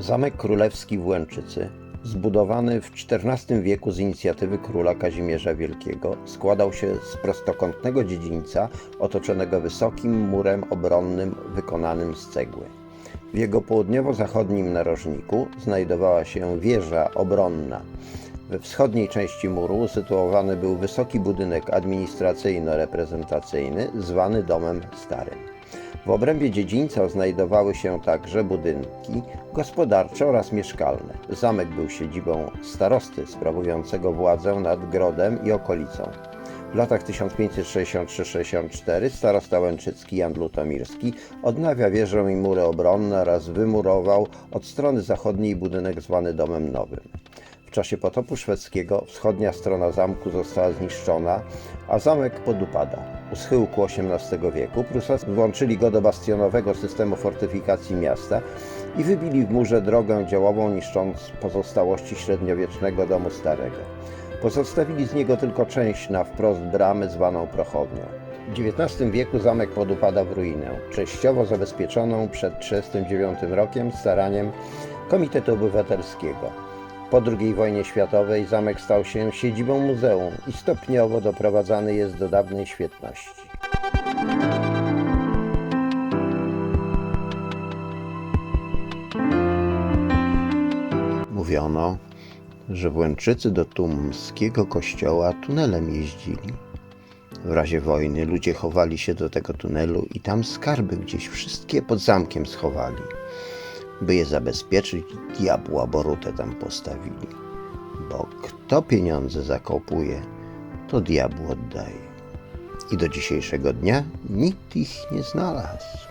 Zamek Królewski w Łęczycy, zbudowany w XIV wieku z inicjatywy króla Kazimierza Wielkiego, składał się z prostokątnego dziedzińca otoczonego wysokim murem obronnym wykonanym z cegły. W jego południowo-zachodnim narożniku znajdowała się wieża obronna. We wschodniej części muru usytuowany był wysoki budynek administracyjno-reprezentacyjny zwany Domem Starym. W obrębie dziedzińca znajdowały się także budynki gospodarcze oraz mieszkalne. Zamek był siedzibą starosty sprawującego władzę nad Grodem i okolicą. W latach 1563-64 starosta łęczycki Jan Lutomirski odnawia wieżę i mury obronne oraz wymurował od strony zachodniej budynek zwany Domem Nowym. W czasie potopu szwedzkiego wschodnia strona zamku została zniszczona, a zamek podupada. U schyłku XVIII wieku Prusacy włączyli go do bastionowego systemu fortyfikacji miasta i wybili w murze drogę działową, niszcząc pozostałości średniowiecznego domu starego. Pozostawili z niego tylko część na wprost bramy zwaną prochownią. W XIX wieku zamek podupada w ruinę, częściowo zabezpieczoną przed 1939 rokiem staraniem Komitetu Obywatelskiego. Po II wojnie światowej zamek stał się siedzibą muzeum i stopniowo doprowadzany jest do dawnej świetności. Mówiono, że w Łęczycy do Tumskiego kościoła tunelem jeździli. W razie wojny ludzie chowali się do tego tunelu i tam skarby gdzieś wszystkie pod zamkiem schowali. By je zabezpieczyć, diabła borutę tam postawili. Bo kto pieniądze zakopuje, to diabłu oddaje. I do dzisiejszego dnia nikt ich nie znalazł.